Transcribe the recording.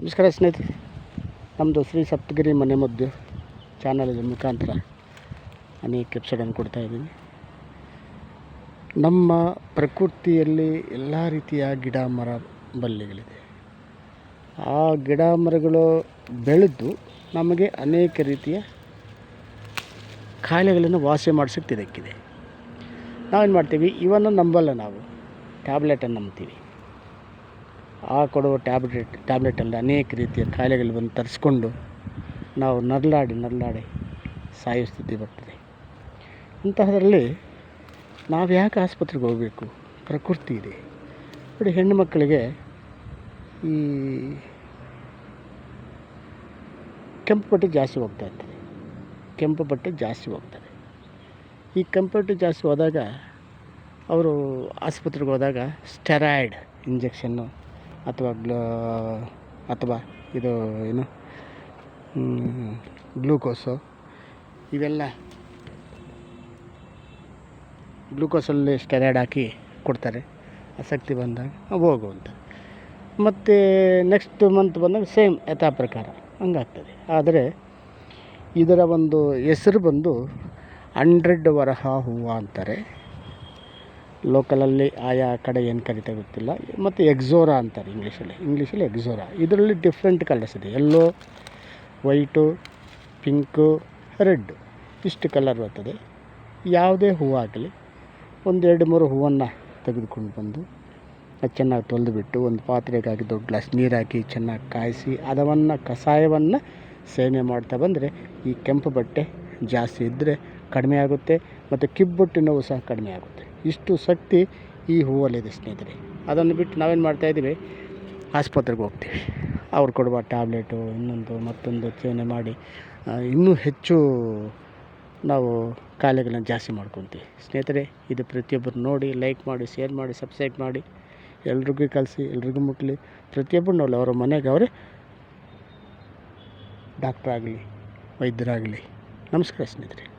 ನಮಸ್ಕಾರ ಸ್ನೇಹಿತರೆ ನಮ್ಮದು ಶ್ರೀ ಸಪ್ತಗಿರಿ ಮನೆ ಮದ್ದು ಚಾನಲ್ ಮುಖಾಂತರ ಅನೇಕ ಎಪಿಸೋಡನ್ನು ಕೊಡ್ತಾ ಇದ್ದೀನಿ. ನಮ್ಮ ಪ್ರಕೃತಿಯಲ್ಲಿ ಎಲ್ಲ ರೀತಿಯ ಗಿಡ ಮರ ಬಳ್ಳಿಗಳಿದೆ. ಆ ಗಿಡ ಮರಗಳು ಬೆಳೆದು ನಮಗೆ ಅನೇಕ ರೀತಿಯ ಕಾಯಿಲೆಗಳನ್ನು ವಾಸಿ ಮಾಡಿಸಕ್ಕೆ ನಾವೇನು ಮಾಡ್ತೀವಿ? ಇವನ್ನು ನಂಬಲ್ಲ ನಾವು. ಟ್ಯಾಬ್ಲೆಟನ್ನು ನಂಬ್ತೀವಿ. ಆ ಕೊಡುವ ಟ್ಯಾಬ್ಲೆಟ್, ಟ್ಯಾಬ್ಲೆಟಲ್ಲಿ ಅನೇಕ ರೀತಿಯ ಕಾಯಿಲೆಗಳು ಬಂದು ತರಿಸ್ಕೊಂಡು ನಾವು ನರಳಾಡಿ ನರಳಾಡಿ ಸಾಯೋ ಸ್ಥಿತಿ ಬರ್ತದೆ. ಇಂತಹದ್ರಲ್ಲಿ ನಾವು ಯಾಕೆ ಆಸ್ಪತ್ರೆಗೆ ಹೋಗಬೇಕು? ಪ್ರಕೃತಿ ಇದೆ. ನೋಡಿ, ಹೆಣ್ಣು ಮಕ್ಕಳಿಗೆ ಈ ಕೆಂಪು ಬಟ್ಟೆ ಜಾಸ್ತಿ ಹೋಗ್ತಾ ಇರ್ತದೆ. ಕೆಂಪು ಬಟ್ಟೆ ಜಾಸ್ತಿ ಹೋಗ್ತದೆ. ಈ ಕೆಂಪು ಬಟ್ಟೆ ಜಾಸ್ತಿ ಹೋದಾಗ ಅವರು ಆಸ್ಪತ್ರೆಗೆ ಹೋದಾಗ ಸ್ಟೆರಾಯ್ಡ್ ಇಂಜೆಕ್ಷನ್ನು ಅಥವಾ ಗ್ಲೋ, ಅಥವಾ ಇದು ಏನು? ಗ್ಲೂಕೋಸು. ಇವೆಲ್ಲ ಗ್ಲೂಕೋಸಲ್ಲಿ ಸ್ಟೆರಾಯ್ಡ್ ಹಾಕಿ ಕೊಡ್ತಾರೆ. ಆಸಕ್ತಿ ಬಂದಾಗ ಹೋಗುವಂಥ ಮತ್ತು ನೆಕ್ಸ್ಟ್ ಮಂತ್ ಬಂದಾಗ ಸೇಮ್ ಯಥಾ ಪ್ರಕಾರ ಹಂಗಾಗ್ತದೆ. ಆದರೆ ಇದರ ಒಂದು ಹೆಸರು ಬಂದು ಹಂಡ್ರೆಡ್ ವರಹ ಹೂವು ಅಂತಾರೆ. ಲೋಕಲಲ್ಲಿ ಆಯಾ ಕಡೆ ಏನು ಕರಿತಾ ಗೊತ್ತಿಲ್ಲ. ಮತ್ತು ಎಕ್ಸೋರಾ ಅಂತಾರೆ ಇಂಗ್ಲೀಷಲ್ಲಿ ಇಂಗ್ಲೀಷಲ್ಲಿ ಎಕ್ಸೋರಾ ಇದರಲ್ಲಿ ಡಿಫ್ರೆಂಟ್ ಕಲರ್ಸ್ ಇದೆ. ಎಲ್ಲೋ ವೈಟು ಪಿಂಕು ರೆಡ್ಡು ಇಷ್ಟು ಕಲರ್ ಬರ್ತದೆ. ಯಾವುದೇ ಹೂವು ಆಗಲಿ ಒಂದು ಎರಡು ಮೂರು ಹೂವನ್ನು ತೆಗೆದುಕೊಂಡು ಬಂದು ಅದು ಚೆನ್ನಾಗಿ ತೊಳೆದುಬಿಟ್ಟು ಒಂದು ಪಾತ್ರೆಗಾಗಿ ದೊಡ್ಡ ಗ್ಲಾಸ್ ನೀರು ಹಾಕಿ ಚೆನ್ನಾಗಿ ಕಾಯಿಸಿ ಅದವನ್ನು ಕಷಾಯವನ್ನು ಸೇವನೆ ಮಾಡ್ತಾ ಬಂದರೆ ಈ ಕೆಂಪು ಬಟ್ಟೆ ಜಾಸ್ತಿ ಇದ್ದರೆ ಕಡಿಮೆ ಆಗುತ್ತೆ, ಮತ್ತು ಕಿಬ್ಬೊಟ್ಟೆ ನೋವು ಸಹ ಕಡಿಮೆ ಆಗುತ್ತೆ. ಇಷ್ಟು ಶಕ್ತಿ ಈ ಹೂವಲ್ಲಿದೆ ಸ್ನೇಹಿತರೆ. ಅದನ್ನು ಬಿಟ್ಟು ನಾವೇನು ಮಾಡ್ತಾಯಿದ್ದೀವಿ ಆಸ್ಪತ್ರೆಗೆ ಹೋಗ್ತೀವಿ. ಅವ್ರು ಕೊಡುವ ಟ್ಯಾಬ್ಲೆಟು, ಇನ್ನೊಂದು ಮತ್ತೊಂದು ಸೇವನೆ ಮಾಡಿ ಇನ್ನೂ ಹೆಚ್ಚು ನಾವು ಕಾಯಿಲೆಗಳನ್ನ ಜಾಸ್ತಿ ಮಾಡ್ಕೊತೀವಿ. ಸ್ನೇಹಿತರೆ, ಇದು ಪ್ರತಿಯೊಬ್ಬರು ನೋಡಿ, ಲೈಕ್ ಮಾಡಿ, ಶೇರ್ ಮಾಡಿ, ಸಬ್ಸ್ಕ್ರೈಬ್ ಮಾಡಿ, ಎಲ್ರಿಗೂ ಕಲಿಸಿ, ಎಲ್ರಿಗೂ ಮುಟ್ಲಿ. ಪ್ರತಿಯೊಬ್ಬರು ನೋಡಿ, ಅವರ ಮನೆಗೆ ಅವರೇ ಡಾಕ್ಟ್ರಾಗಲಿ ವೈದ್ಯರಾಗಲಿ. ನಮಸ್ಕಾರ ಸ್ನೇಹಿತರೆ.